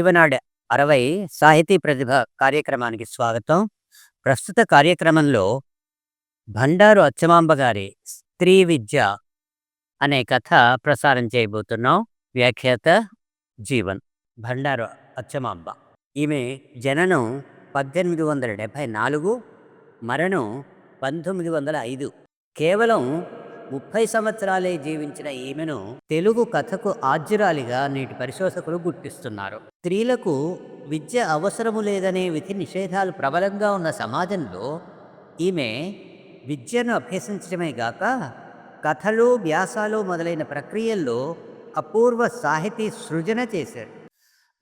జీవనాడి అరవై సాహితీ ప్రతిభ కార్యక్రమానికి స్వాగతం. ప్రస్తుత కార్యక్రమంలో భండారు అచ్చమాంబ గారి స్త్రీ విద్య అనే కథ ప్రసారం చేయబోతున్నాం. వ్యాఖ్యాత జీవన్ భండారు అచ్చమాంబ. ఈమె జననం పద్దెనిమిది వందల డెబ్భై నాలుగు మరణం పంతొమ్మిది వందల ఐదు. కేవలం ముప్పై సంవత్సరాలే జీవించిన ఈమెను తెలుగు కథకు ఆజ్యురాలిగా నేటి పరిశోధకులు గుర్తిస్తున్నారు. స్త్రీలకు విద్య అవసరము లేదనే విధి నిషేధాలు ప్రబలంగా ఉన్న సమాజంలో ఈమె విద్యను అభ్యసించడమే గాక కథలు వ్యాసాలు మొదలైన ప్రక్రియల్లో అపూర్వ సాహితీ సృజన చేశారు.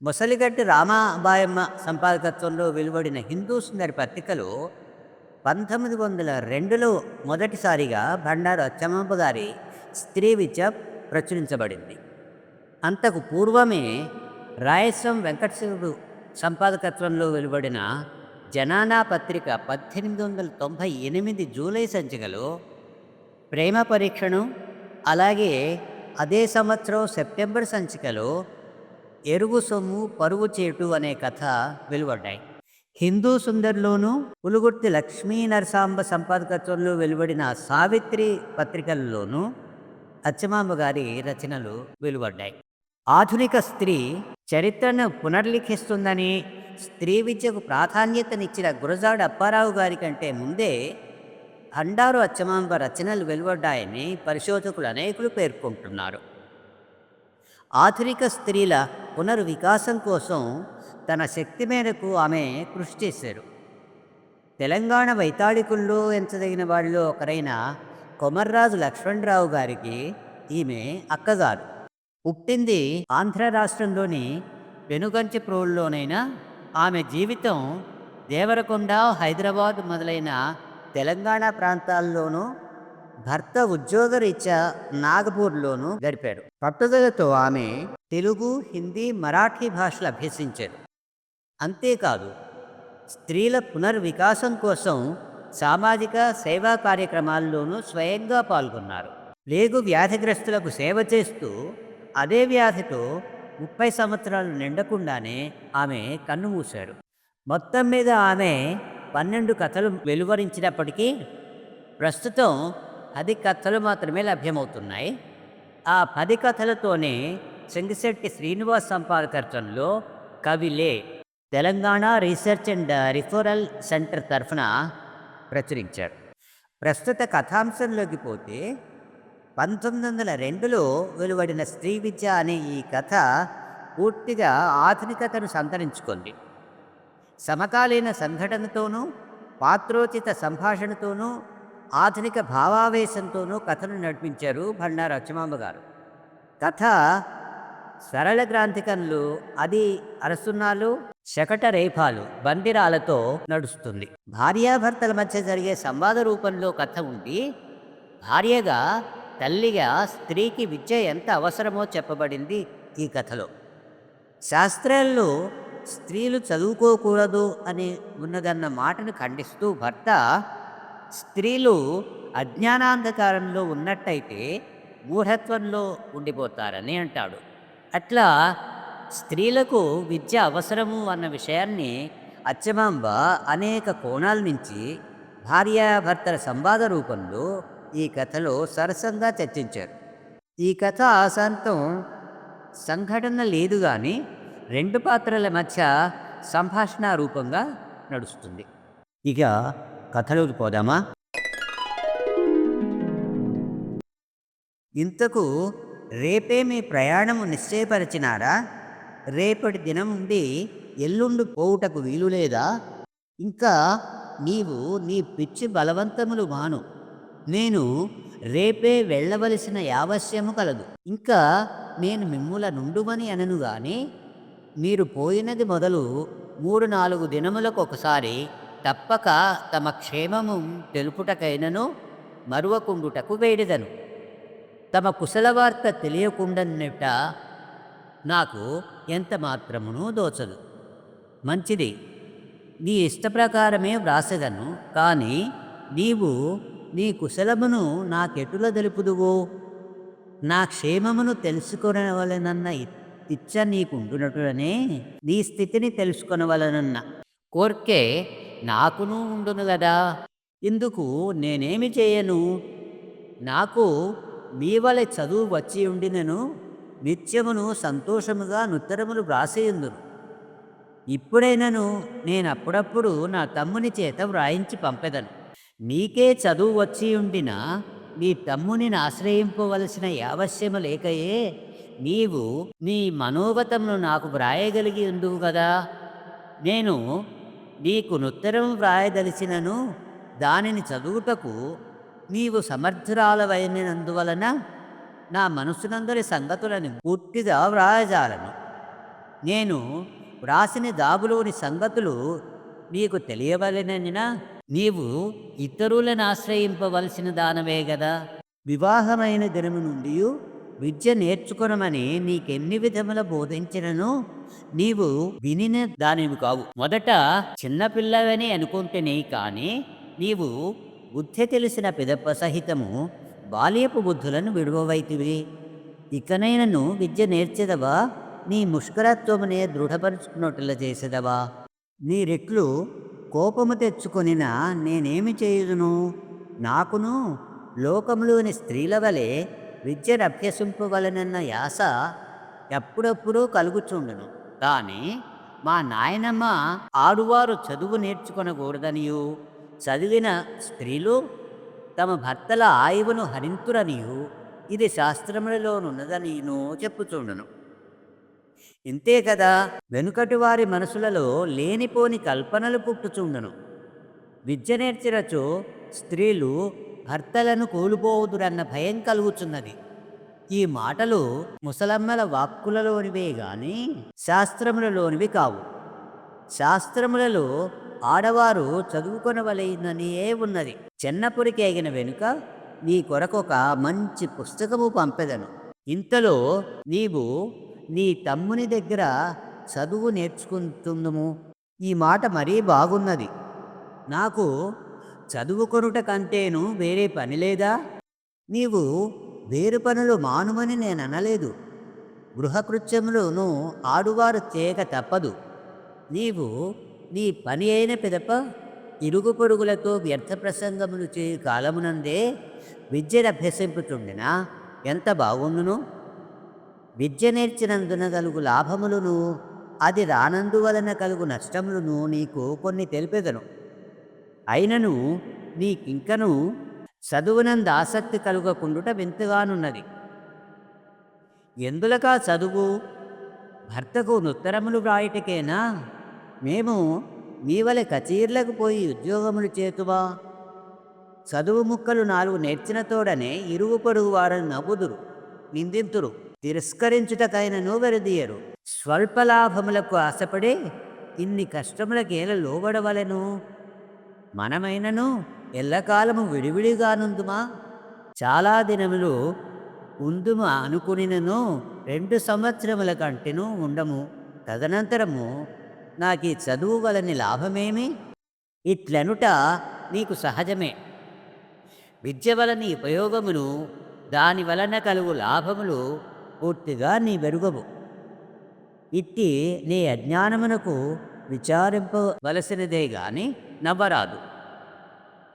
ముసలిగడ్డి రామాబాయమ్మ సంపాదకత్వంలో వెలువడిన హిందూ సుందరి పత్రికలో పంతొమ్మిది వందల రెండులో మొదటిసారిగా బండారు అచ్చమ్మ గారి స్త్రీ విద్య ప్రచురించబడింది. అంతకు పూర్వమే రాయసం వెంకటశివుడు సంపాదకత్వంలో వెలువడిన జనానా పత్రిక పద్దెనిమిది వందల తొంభై ఎనిమిది జూలై సంచికలో ప్రేమ పరీక్షను అలాగే అదే సంవత్సరం సెప్టెంబర్ సంచికలో ఎరుగు సొమ్ము పరుగు చేటు అనే కథ వెలువడ్డాయి. హిందూ సుందర్లోను పులుగుర్తి లక్ష్మీ నరసాంబ సంపాదకత్వంలో వెలువడిన సావిత్రి పత్రికల్లోనూ అచ్చమాంబ గారి రచనలు వెలువడ్డాయి. ఆధునిక స్త్రీ చరిత్రను పునర్లిఖిస్తుందని స్త్రీ విద్యకు ప్రాధాన్యతనిచ్చిన గురజాడ అప్పారావు గారి కంటే ముందే భండారు అచ్చమాంబ రచనలు వెలువడ్డాయని పరిశోధకులు అనేకులు పేర్కొంటున్నారు. ఆధునిక స్త్రీల పునర్వికాసం కోసం తన శక్తి మేరకు ఆమె కృషి చేశారు. తెలంగాణ వైతాళికుల్లో ఎంచదగిన వారిలో ఒకరైన కొమర్రాజు లక్ష్మణరావు గారికి ఈమె అక్కగారు పుట్టింది ఆంధ్ర రాష్ట్రంలోని వెనుగంచిప్రోలులోనైనా ఆమె జీవితం దేవరకొండ హైదరాబాద్ మొదలైన తెలంగాణ ప్రాంతాల్లోనూ భర్త ఉద్యోగరీత్యా నాగపూర్లోనూ గడిపారు. పట్టుదలతో ఆమె తెలుగు హిందీ మరాఠీ భాషలు అభ్యసించారు. అంతేకాదు స్త్రీల పునర్వికాసం కోసం సామాజిక సేవా కార్యక్రమాల్లోనూ స్వయంగా పాల్గొన్నారు. లేగు వ్యాధిగ్రస్తులకు సేవ చేస్తూ అదే వ్యాధితో ముప్పై సంవత్సరాలు నిండకుండానే ఆమె కన్నుమూశారు. మొత్తం మీద ఆమె పన్నెండు కథలు వెలువరించినప్పటికీ ప్రస్తుతం పది కథలు మాత్రమే లభ్యమవుతున్నాయి. ఆ పది కథలతోనే చెంగిశెట్టి శ్రీనివాస్ సంపాదకర్తంలో కవిలే Telangana research and referral centre తరఫున ప్రచురించారు. ప్రస్తుత కథాంశంలోకి పోతే పంతొమ్మిది వందల రెండులో వెలువడిన స్త్రీ విద్య అనే ఈ కథ పూర్తిగా ఆధునికతను సంతరించుకుంది. సమకాలీన సంఘటనతోనూ పాత్రోచిత సంభాషణతోనూ ఆధునిక భావావేశంతోనూ కథను నడిపించారు భండారు అచ్చమాంబ గారు. కథ సరళ గ్రాంథికంలు అది అరసున్నాలు శకట రేఫాలు బందిరాలతో నడుస్తుంది. భార్యాభర్తల మధ్య జరిగే సంవాద రూపంలో కథ ఉండి భార్యగా తల్లిగా స్త్రీకి విద్య ఎంత అవసరమో చెప్పబడింది ఈ కథలో. శాస్త్రాల్లో స్త్రీలు చదువుకోకూడదు అని ఉన్నదన్న మాటను ఖండిస్తూ భర్త స్త్రీలు అజ్ఞానాంధకారంలో ఉన్నట్టయితే మూఢత్వంలో ఉండిపోతారని అంటాడు. అట్లా స్త్రీలకు విద్య అవసరము అన్న విషయాన్ని అచ్చమాంబ అనేక కోణాల నుంచి భార్యాభర్తల సంవాద రూపంలో ఈ కథలో సరసంగా చర్చించారు. ఈ కథ ఆశాంతం సంఘటన లేదు కానీ రెండు పాత్రల మధ్య సంభాషణ రూపంగా నడుస్తుంది. ఇక కథలోకి పోదామా? ఇంతకు రేపే మీ ప్రయాణము నిశ్చయపరిచినారా? రేపటి దినం నుండి ఎల్లుండి పోవుటకు వీలు లేదా ఇంకా నీవు నీ పిచ్చి బలవంతములు మాను. నేను రేపే వెళ్ళవలసిన యావశ్యము కలదు. ఇంకా నేను మిమ్ముల నుండుమని అనను గాని మీరు పోయినది మొదలు మూడు నాలుగు దినములకు ఒకసారి తప్పక తమ క్షేమము తెలుపుటకైనను మరువకుండుటకు వేడిదను. తమ కుశలవార్త తెలియకుండానట నాకు ఎంత మాత్రమును దోచదు. మంచిది నీ ఇష్టప్రకారమే వ్రాసెదను కానీ నీవు నీ కుశలమును నాకెటుల తెలుపుదువో? నా క్షేమమును తెలుసుకునవలనన్న ఇచ్చ నీకుండునటులనే నీ స్థితిని తెలుసుకొనవలనన్న. కోర్కే నాకును ఉండును కదా ఇందుకు నేనేమి చేయను? నాకు మీ వలె చదువు వచ్చి ఉండినను నిత్యమును సంతోషముగా నుత్తరములు వ్రాసేయుందును. ఇప్పుడైనను నేను అప్పుడప్పుడు నా తమ్ముని చేత వ్రాయించి పంపెదను. నీకే చదువు వచ్చి ఉండినా నీ తమ్ముని ఆశ్రయింపవలసిన యావశ్యము లేకయే నీవు నీ మనోగతమును నాకు వ్రాయగలిగి ఉండువు కదా నేను నీకు నుత్తరం వ్రాయదలిచినను దానిని చదువుటకు నీవు సమర్థురాలవైనందువలన నా మనసునందరి సంగతులను పూర్తిగా వ్రాయజాలను. నేను వ్రాసిన దాబులోని సంగతులు నీకు తెలియవలెననినా నీవు ఇతరులను ఆశ్రయింపవలసిన దానవే గదా. వివాహమైన దినము నుండి విద్య నేర్చుకునమని నీకెన్ని విధముల బోధించినను నీవు వినిన దానివి కావు. మొదట చిన్నపిల్లవని అనుకుంటేనే కానీ నీవు బుద్ధి తెలిసిన పిదప్ప సహితము బాల్యపు బుద్ధులను విడువవైతివి. ఇకనైనను విద్య నేర్చెదవా? నీ ముష్కరత్వమునే దృఢపరుచుకున్నట్ల చేసేదవా? నీ రెట్లు కోపము తెచ్చుకొనిన నేనేమి చేయుదును? నాకును లోకములోని స్త్రీల వలె విద్యను అభ్యసింపవలనన్న యాస ఎప్పుడప్పుడు కలుగుచుండును. కానీ మా నాయనమ్మ ఆడువారు చదువు నేర్చుకొనకూడదనియు. చదివిన స్త్రీలు తమ భర్తల ఆయువును హరింతురనియు. ఇది శాస్త్రములలోనున్నదనియును చెప్పుచుండును. ఇంతే కదా వెనుకటి వారి మనసులలో లేనిపోని కల్పనలు పుట్టుచుండును. విద్య నేర్చినచో స్త్రీలు భర్తలను కోల్పోవుదురన్న భయం కలుగుచున్నది. ఈ మాటలు ముసలమ్మల వాక్కులలోనివే గాని శాస్త్రములలోనివి కావు. శాస్త్రములలో ఆడవారు చదువుకొనవలెననియే ఉన్నది. చెన్నపురికి వెనుక నీ కొరకొక మంచి పుస్తకము పంపెదను. ఇంతలో నీవు నీ తమ్ముని దగ్గర చదువు నేర్చుకుంటుందము ఈ మాట మరీ బాగున్నది. నాకు చదువుకొనుట కంటేను వేరే పని లేదా? నీవు వేరు పనులు మానుమని నేను అనలేదు గృహకృత్యములను ఆడువారు చేయక తప్పదు. నీవు నీ పని అయిన పిదప ఇరుగు పొరుగులతో వ్యర్థ ప్రసంగములు చేయు కాలమునందే విద్యను అభ్యసింపుతుండినా ఎంత బాగుండును? విద్య నేర్చినందున కలుగు లాభములను అది రానందువలన కలుగు నష్టములను నీకు కొన్ని తెలిపెదను. అయినను నీకింకను చదువునందు ఆసక్తి కలుగకుండుట వింతగానున్నది. ఎందులకా చదువు? భర్తకు నుత్తరములు వ్రాయటకేనా? మేము మీ వలె కచీర్లకు పోయి ఉద్యోగములు చేతువా? చదువు ముక్కలు నాలుగు నేర్చిన తోడనే ఇరుగు పొరుగు వారని నవ్వుదురు నిందింతురు తిరస్కరించుటకైన నూవెరదీయరు స్వల్ప లాభములకు ఆశపడి ఇన్ని కష్టములకేల లోబడవలెను? మనమైనను ఎల్లకాలము విడివిడిగానుందుమా? చాలా దినములు ఉందుమా అనుకునినను రెండు సంవత్సరముల కంటెను ఉండము. తదనంతరము నాకు ఈ చదువు వలని లాభమేమి? ఇట్లనుట నీకు సహజమే. విద్య వలని ఉపయోగమును దాని వలన కలుగు లాభములు పూర్తిగా నీ వెరుగవు. ఇట్టి నీ అజ్ఞానమునకు విచారింపవలసినదే గాని నవ్వరాదు.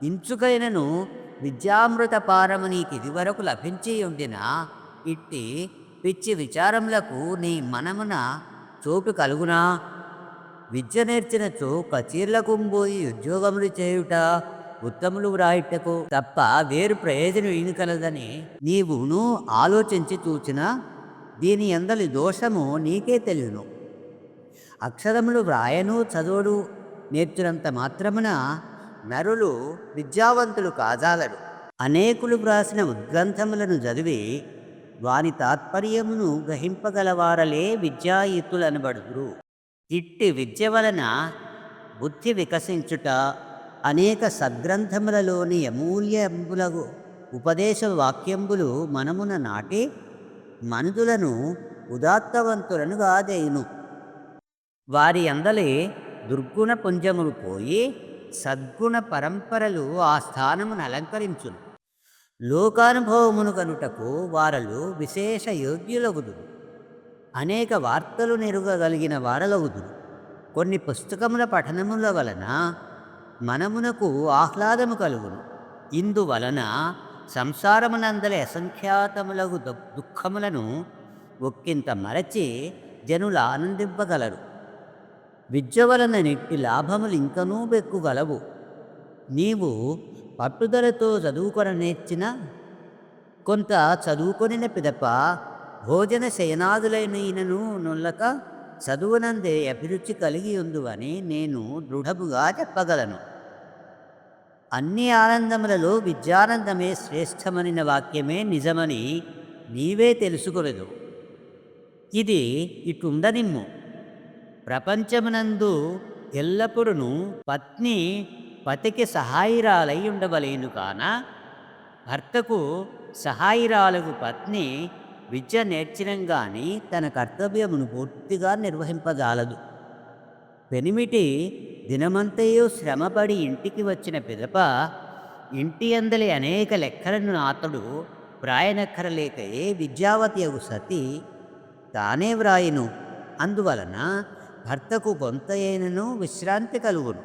ఇంచుకైనను విద్యామృత పారము నీకు ఇదివరకు లభించి ఉండిన ఇట్టి పిచ్చి విచారములకు నీ మనమున చోటు కలుగునా? విద్య నేర్చినచో కచీర్లకు పోయి ఉద్యోగములు చేయుట ఉత్తములు వ్రాయుటకు తప్ప వేరు ప్రయోజనం ఏమి కలదని నీవును ఆలోచించి చూచినా దీని ఎందలి దోషము నీకే తెలియను. అక్షరములు వ్రాయను చదువుడు నేర్చినంత మాత్రమున నరులు విద్యావంతులు కాజాలరు. అనేకులు వ్రాసిన ఉద్గ్రంథములను చదివి వాని తాత్పర్యమును గ్రహింపగలవారలే విద్యాయుతులనబడుదురు. ఇట్టి విద్య వలన బుద్ధి వికసించుట అనేక సద్గ్రంథములలోని అమూల్యంబులగు ఉపదేశ వాక్యంబులు మనమున నాటి మనుదులను ఉదాత్తవంతులను గాదేయును. వారి అందలి దుర్గుణ పుంజములు పోయి సద్గుణ పరంపరలు ఆ స్థానమును అలంకరించును. లోకానుభవమును కనుటకు వారలు విశేష యోగ్యులగుదురు. అనేక వార్తలు నెరుగగలిగిన వారలవుదురు. కొన్ని పుస్తకముల పఠనముల వలన మనమునకు ఆహ్లాదము కలుగును. ఇందువలన సంసారమునందలి అసంఖ్యాతములగు దు- దుఃఖములను ఒక్కింత మరచి జనులు ఆనందింపగలరు. విద్య వలన నెట్టి లాభములు ఇంకనూ బెక్కుగలవు. నీవు పట్టుదలతో చదువుకొన నేర్చిన కొంత చదువుకొనిన పిదప భోజన శయనాదులైనను నొల్లక చదువునందే అభిరుచి కలిగి ఉందువని నేను దృఢముగా చెప్పగలను. అన్ని ఆనందములలో విద్యానందమే శ్రేష్టమనిన వాక్యమే నిజమని నీవే తెలుసుకొనదు ఇది ఇటుండనిమ్ము. ప్రపంచమునందు ఎల్లప్పుడూ పత్ని పతికి సహాయిరాలై ఉండవలేను కాన భర్తకు సహాయిరాలకు పత్ని విద్య నేర్చినం కానీ తన కర్తవ్యమును పూర్తిగా నిర్వహింపజాలదు. పెనిమిటి దినమంతయు శ్రమపడి ఇంటికి వచ్చిన పిదప ఇంటి అందలి అనేక లెక్కలను అతడు వ్రాయనక్కరలేకయే విద్యావతియగు సతి తానే వ్రాయను. అందువలన భర్తకు కొంతయైనను విశ్రాంతి కలుగును.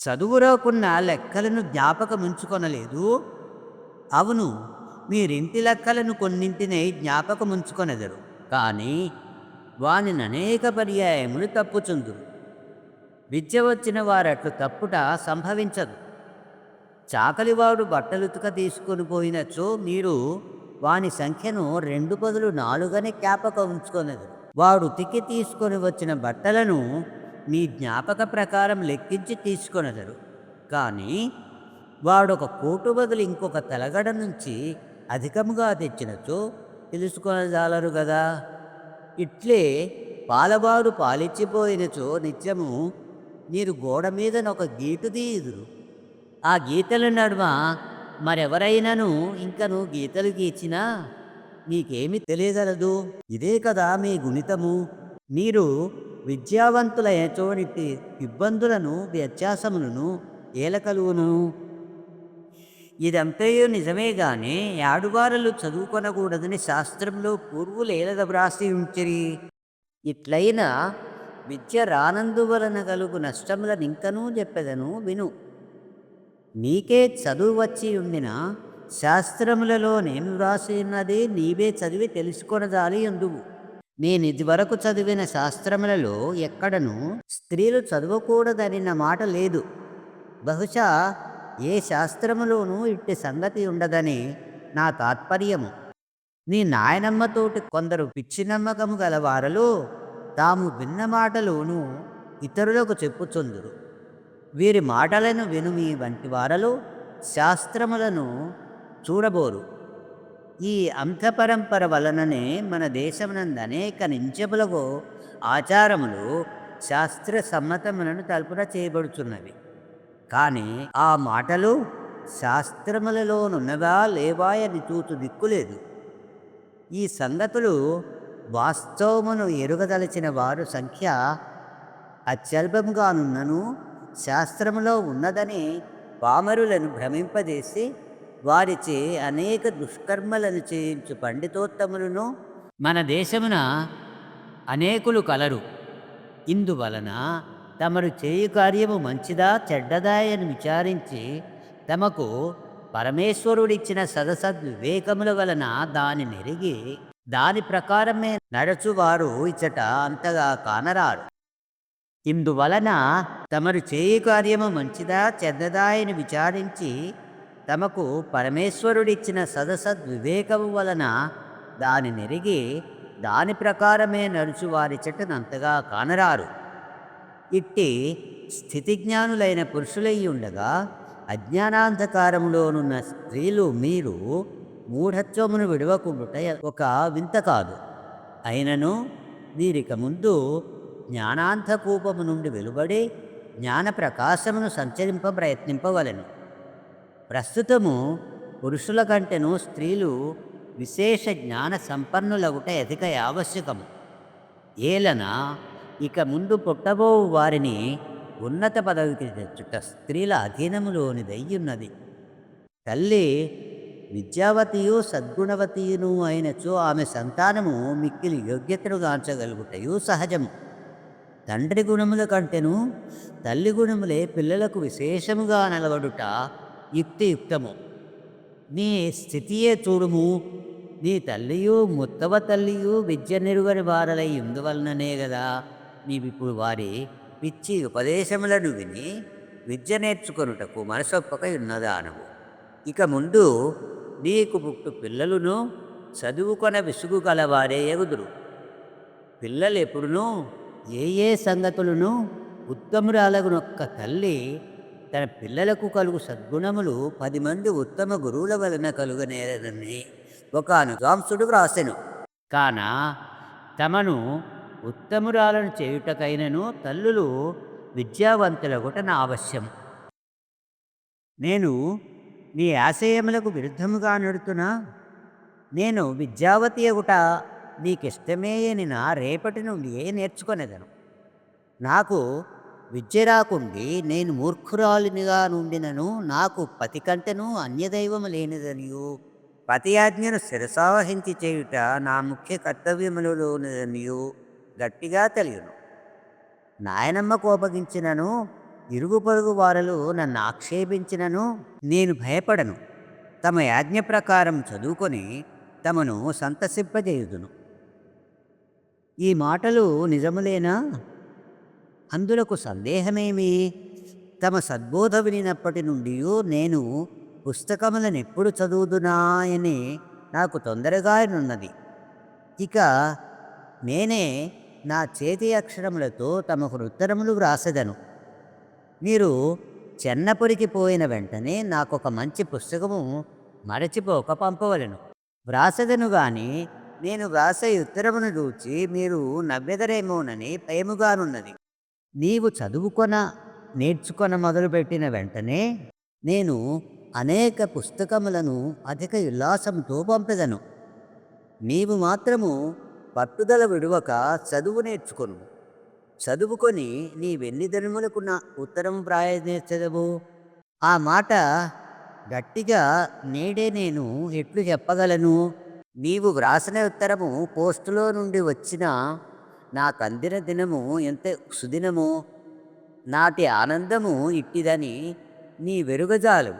చదువురాకున్న లెక్కలను జ్ఞాపకముంచుకొనలేదు. అవును మీరింటి లెక్కలను కొన్నింటినే జ్ఞాపకముంచుకొనెదరు. కానీ వానిని అనేక పర్యాయములు తప్పుచుందురు. విద్య వచ్చిన వారట్లు తప్పుట సంభవించదు. చాకలివాడు బట్టలుతుక తీసుకొని పోయినచో మీరు వాని సంఖ్యను రెండు బదులు నాలుగనే జ్ఞాపక ఉంచుకొనదు వాడు ఉతికి తీసుకొని వచ్చిన బట్టలను మీ జ్ఞాపక ప్రకారం లెక్కించి తీసుకొనెదరు. కానీ వాడొక కోటు బదులు ఇంకొక తలగడ నుంచి అధికముగా తెచ్చినచో తెలుసుకొనజాలరు కదా ఇట్లే పాలబాడు పాలిచ్చిపోయినచో నిత్యము మీరు గోడ మీదనొక గీటు తీయుదురు. ఆ గీతల నడుమ మరెవరైనాను ఇంకను గీతలు గీచినా నీకేమి తెలియగలదు ఇదే కదా మీ గుణితము. మీరు విద్యావంతుల ఇబ్బందులను వ్యత్యాసములను ఏలకలువును ఇదంతయో నిజమే గాని ఆడువారలు చదువుకొనకూడదని శాస్త్రంలో పూర్వులు ఏలద వ్రాసి ఉంచిరి. ఇట్లయినా విద్య రానందువలన కలుగు నష్టములను ఇంకనూ చెప్పెదను విను. నీకే చదువు వచ్చి ఉండిన శాస్త్రములలో నేను వ్రాసి ఉన్నది నీవే చదివి తెలుసుకొనదాలి ఎందువు. నేను ఇదివరకు చదివిన శాస్త్రములలో ఎక్కడను స్త్రీలు చదవకూడదనిన మాట లేదు. బహుశా ఏ శాస్త్రములోనూ ఇట్టి సంగతి ఉండదని నా తాత్పర్యము. నీ నాయనమ్మతోటి కొందరు పిచ్చి నమ్మకము గలవారలు తాము విన్న మాటలోనూ ఇతరులకు చెప్పుచుందురు. వీరి మాటలను వినుమి వంటి వారలు శాస్త్రములను చూడబోరు. ఈ అంశపరంపర వలననే మన దేశమునందు అనేక నించములకు ఆచారములు శాస్త్ర సమ్మతములను తలుపున చేయబడుచున్నవి. కానీ ఆ మాటలు శాస్త్రములలోనున్నవా లేవా అని చూచు దిక్కులేదు. ఈ సంగతులు వాస్తవమును ఎరుగదలచిన వారు సంఖ్య అత్యల్పముగానున్నను శాస్త్రములో ఉన్నదని పామరులను భ్రమింపజేసి వారిచే అనేక దుష్కర్మలను చేయించు పండితోత్తములను మన దేశమున అనేకులు కలరు. ఇందువలన తమరు చేయు కార్యము మంచిదా చెడ్డదా అని విచారించి తమకు పరమేశ్వరుడిచ్చిన సదసద్వివేకముల వలన దాని నెరిగి దాని ప్రకారమే నడచువారు ఇచ్చట అంతగా కానరారు. ఇందువలన తమరు చేయు కార్యము మంచిదా చెడ్డదా అని విచారించి తమకు పరమేశ్వరుడిచ్చిన సదసద్వివేకము వలన దాని నెరిగి దాని ప్రకారమే నడుచు వారి చెట్టునంతగా కానరారు. ఇట్టి స్థితిజ్ఞానులైన పురుషులై ఉండగా అజ్ఞానాంధకారంలోనున్న స్త్రీలు మీరు మూఢత్వమును విడవకుండుట ఒక వింత కాదు. అయినను వీరిక ముందు జ్ఞానాంధకూపము నుండి వెలువడి జ్ఞాన ప్రకాశమును సంచరింప ప్రయత్నింపవలెను. ప్రస్తుతము పురుషుల కంటేనూ స్త్రీలు విశేష జ్ఞాన సంపన్నులగుట అధిక ఆవశ్యకము ఏలన ఇక ముందు పుట్టబో వారిని ఉన్నత పదవికి తెచ్చుట స్త్రీల అధీనములోనిదయ్యున్నది. తల్లి విద్యావతియు సద్గుణవతియును అయినచో ఆమె సంతానము మిక్కిలి యోగ్యతను గాంచగలుగుటయు సహజము. తండ్రి గుణముల కంటేను తల్లి గుణములే పిల్లలకు విశేషముగా నిలబడుట యుక్తియుక్తము. నీ స్థితియే చూడుము. నీ తల్లియు ముత్తవ తల్లియు విద్య నెరుగని వారలై ఇందువలననే గదా. నీవిప్పుడు వారి పిచ్చి ఉపదేశములను విని విద్య నేర్చుకొనుటకు మనసొప్పక ఉన్నదానవు ఇక ముందు నీకు పుట్టు పిల్లలను చదువుకొన విసుగు గలవారే ఎగుదురు పిల్లలు ఎప్పుడునూ ఏ ఏ సంగతులను ఉత్తమురాలగునొక్క తల్లి తన పిల్లలకు కలుగు సద్గుణములు పది మంది ఉత్తమ గురువుల వలన కలుగనేరని ఒక అనుగాంసుడు వ్రాసెను. కాన తమను ఉత్తమురాలను చేయుటకైనను తల్లులు విద్యావంతులగుట నా ఆవశ్యం. నేను నీ ఆశయములకు విరుద్ధముగా నడుతున్నా నేను విద్యావతి అగుట నీకిష్టమే అని నా రేపటి నుండి ఏ నేర్చుకొనేదను? నాకు విద్య రాకుండి నేను మూర్ఖురాలినిగా నుండినను నాకు పతి కంటెను అన్యదైవము లేనిదనియు. పతి ఆజ్ఞను శిరసావహించి చేయుట నా ముఖ్య కర్తవ్యములలోనిదనియు గట్టిగా తెలియను. నాయనమ్మ కోపగించినను ఇరుగు పొరుగు వారలు నన్ను ఆక్షేపించినను నేను భయపడను. తమ యాజ్ఞ ప్రకారం చదువుకొని తమను సంతసింపజేయుదును. ఈ మాటలు నిజములేనా? అందులకు సందేహమేమి? తమ సద్బోధ వినినప్పటి నుండి నేను పుస్తకములను ఎప్పుడు చదువుదునా అని నాకు తొందరగానున్నది ఇక నేనే నా చేతి అక్షరములతో తమకు ఉత్తరములు వ్రాసెదను. మీరు చెన్నపురికి పోయిన వెంటనే నాకొక మంచి పుస్తకము మరచిపోక పంపవలను. వ్రాసెదను గాని నేను వ్రాసే ఉత్తరమును చూచి మీరు నవ్వెదరేమోనని భయముగానున్నది. నీవు చదువుకొన నేర్చుకొన మొదలుపెట్టిన వెంటనే నేను అనేక పుస్తకములను అధిక ఉల్లాసంతో పంపెదను. నీవు మాత్రము పట్టుదల విడువక చదువు నేర్చుకొను. చదువుకొని నీ వెన్ని నా ఉత్తరం ప్రాయనేర్చదవు ఆ మాట గట్టిగా నేడే నేను ఎట్లు చెప్పగలను? నీవు వ్రాసిన ఉత్తరము పోస్టులో నుండి వచ్చిన నాకందిన దినము ఎంత సుదినము? నాటి ఆనందము ఇట్టిదని నీ వెరుగజాలు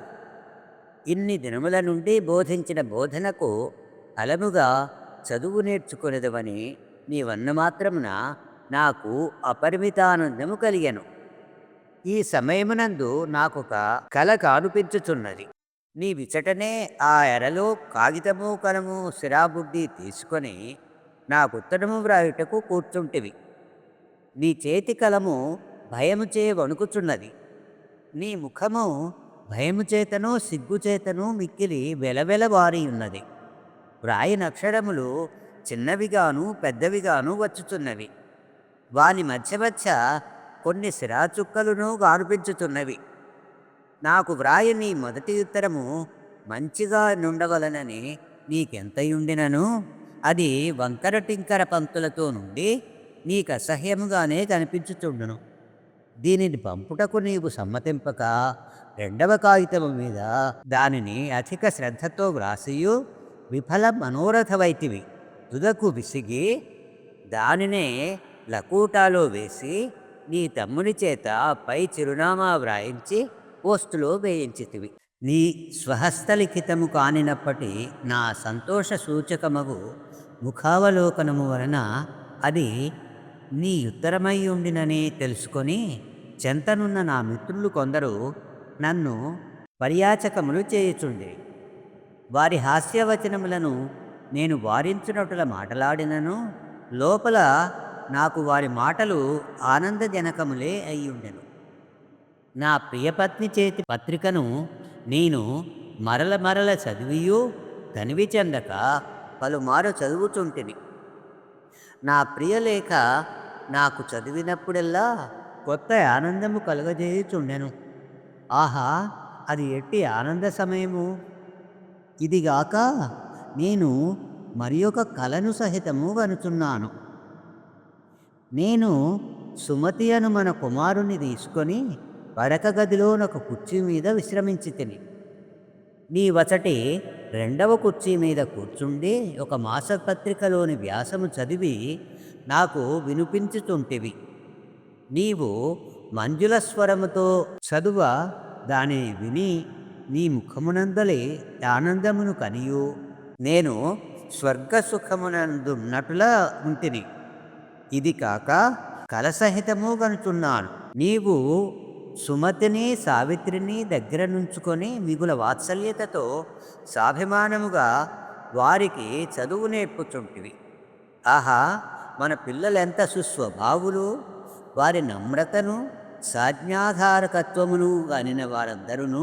ఇన్ని దినముల నుండి బోధించిన బోధనకు అలముగా చదువు నేర్చుకునేదవని నీవన్న మాత్రమున నాకు అపరిమితానందము కలిగాను. ఈ సమయమునందు నాకొక కల కానుపించుచున్నది. నీ విచటనే ఆ ఎరలో కాగితము కలము సిరాబుడ్డి తీసుకొని నాకుత్తరము వ్రాయుటకు కూర్చుంటివి. నీ చేతి కలము భయము చే వణుకుచున్నది. నీ ముఖము భయము చేతను సిగ్గు చేతను మిక్కిలి వెలవెలవారి ఉన్నది వ్రాయి నక్షరములు చిన్నవిగాను పెద్దవిగాను వచ్చుచున్నవి. వాని మధ్య మధ్య కొన్ని సిరాచుక్కలను గానుపించుతున్నవి నాకు వ్రాయని మొదటి ఉత్తరము మంచిగా నుండవలనని నీకెంతయుండినను? అది వంకర టింకర పంక్తులతో నుండి నీకు అసహ్యముగానే కనిపించుచుండును. దీనిని పంపుటకు నీవు సమ్మతింపక రెండవ కాగితము మీద దానిని అధిక శ్రద్ధతో వ్రాసియు. విఫల మనోరథవైతివి తుదకు విసిగి దానినే లకూటాలో వేసి నీ తమ్ముని చేత పై చిరునామా వ్రాయించి పోస్టులో వేయించితివి. నీ స్వహస్తలిఖితము కానినప్పటి నా సంతోష సూచకమగు ముఖావలోకనము వలన అది నీ ఉత్తరమై ఉండినని తెలుసుకొని చెంతనున్న నా మిత్రులు కొందరు నన్ను పర్యాచకములు చేయుచుండే వారి హాస్యవచనములను నేను వారించినట్టుల మాటలాడినను లోపల నాకు వారి మాటలు ఆనందజనకములే అయ్యుండెను. నా ప్రియపత్ని చేతి పత్రికను నేను మరల మరల చదివియు తనివి చెందక పలుమారు చదువుచుంటిని. నా ప్రియలేఖ నాకు చదివినప్పుడల్లా కొత్త ఆనందము కలుగజేయుచుండెను. ఆహా అది ఎట్టి ఆనంద సమయము? ఇదిగాక నేను మరి ఒక కలను సహితము వనుచున్నాను నేను సుమతి అను మన కుమారుని తీసుకొని పడక గదిలోనొక కుర్చీ మీద విశ్రమించి తిని నీ వచటి రెండవ కుర్చీ మీద కూర్చుండి ఒక మాసపత్రికలోని వ్యాసము చదివి నాకు వినిపించుతుంటివి. నీవు మంజుల స్వరముతో చదువ దానిని విని నీ ముఖమునందలి ఆనందమును కనియు. నేను స్వర్గసుఖమునందున్నటులా ఉంటిని. ఇది కాక కలసహితము కనుచున్నాను నీవు సుమతిని సావిత్రిని దగ్గర నుంచుకొని మిగుల వాత్సల్యతతో సాభిమానముగా వారికి చదువు నేర్పుచుంటివి. ఆహా మన పిల్లలెంత సుస్వభావులు! వారి నమ్రతను సాజ్ఞాధారకత్వమును అనిన వారందరూ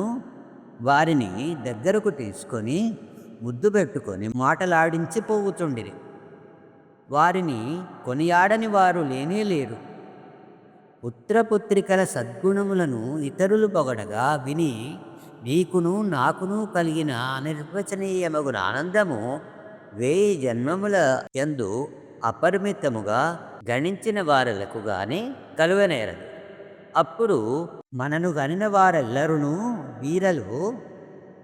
వారిని దగ్గరకు తీసుకొని ముద్దు పెట్టుకొని మాటలాడించి పోవుచుండిరి. వారిని కొనియాడని వారు లేనే లేరు. పుత్రపుత్రికల సద్గుణములను ఇతరులు పొగడగా విని నీకును నాకును కలిగిన అనిర్వచనీయమగున ఆనందము వేయి జన్మముల యందు అపరిమితముగా గణించిన వారలకు గాని కలువనేరదు. అప్పుడు మనను గనిన వారెల్లరును వీరలు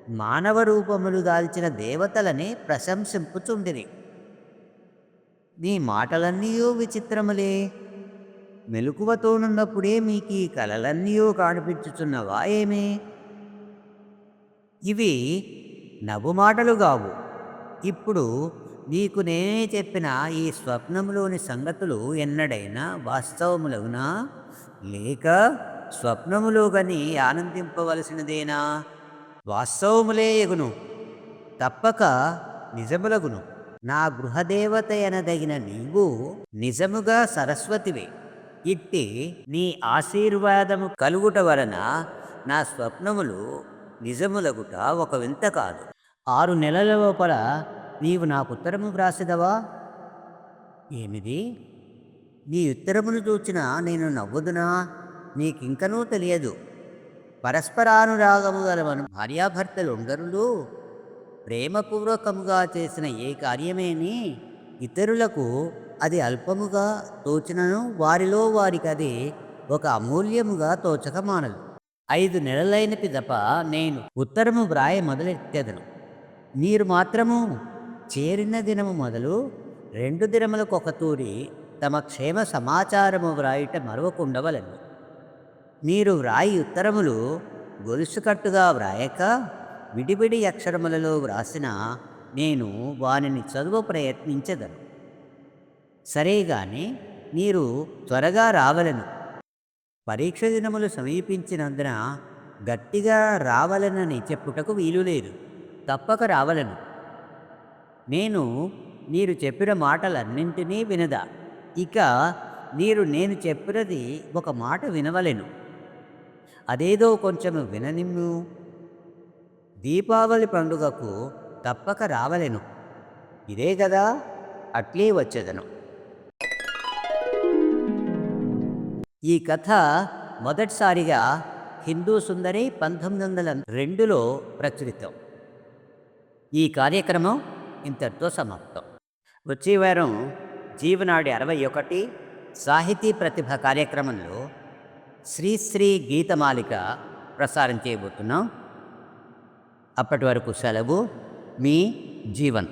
మానవ రూపములు దాల్చిన దేవతలనే ప్రశంసింపుచుండిరి. నీ మాటలన్నీ విచిత్రములే. మెలకువతోనున్నప్పుడే మీకు ఈ కలలన్నీ కానిపించుచున్నవా ఏమే? ఇవి నవ్వు మాటలు కావు ఇప్పుడు నీకు నేనే చెప్పిన ఈ స్వప్నములోని సంగతులు ఎన్నడైనా వాస్తవములవునా? లేక స్వప్నములో గని ఆనందింపవలసినదేనా? వాస్తవములే ఎగును. తప్పక నిజములగును. నా గృహదేవత ఎనదగిన నీవు నిజముగా సరస్వతివే. ఇట్టి నీ ఆశీర్వాదము కలుగుట వలన నా స్వప్నములు నిజములగుట ఒక వింత కాదు. ఆరు నెలల లోపల నీవు నాకు ఉత్తరము వ్రాసిదవా? ఏమిది? నీ ఉత్తరమును చూచిన నేను నవ్వుదునా? నీకింకనూ తెలియదు. పరస్పరానురాగము గలవను భార్యాభర్తలు ఉండరులు ప్రేమపూర్వకముగా చేసిన ఏ కార్యమేని? ఇతరులకు అది అల్పముగా తోచినను వారిలో వారికి అది ఒక అమూల్యముగా తోచక మానదు ఐదు నెలలైన పిదప నేను ఉత్తరము వ్రాయ మొదలెత్తెదను మీరు మాత్రము చేరిన దినము మొదలు రెండు దినములకు ఒక తూరి తమ క్షేమ సమాచారము వ్రాయుట మరవకుండవలను. మీరు వ్రాయి ఉత్తరములు గొలుసుకట్టుగా వ్రాయక విడివిడి అక్షరములలో వ్రాసిన నేను వానిని చదువు ప్రయత్నించదను. సరే గాని మీరు త్వరగా రావలను. పరీక్ష దినములు సమీపించినందున గట్టిగా రావలనని చెప్పుటకు వీలు లేదు తప్పక రావలను. నేను మీరు చెప్పిన మాటలన్నింటినీ వినదా? ఇక మీరు నేను చెప్పినది ఒక మాట వినవలెను. అదేదో కొంచెం విననిమ్ము. దీపావళి పండుగకు తప్పక రావలెను. ఇదే కదా అట్లే వచ్చేదను. ఈ కథ మొదటిసారిగా హిందూ సుందరి పంతొమ్మిది వందల రెండులో ప్రచురితం. ఈ కార్యక్రమం ఇంతటితో సమాప్తం. వచ్చే వారం జీవనాడి అరవై ఒకటి సాహితీ ప్రతిభ కార్యక్రమంలో శ్రీశ్రీ గీతమాలిక ప్రసారం చేయబోతున్నాం. అప్పటి వరకు సెలవు మీ జీవన్.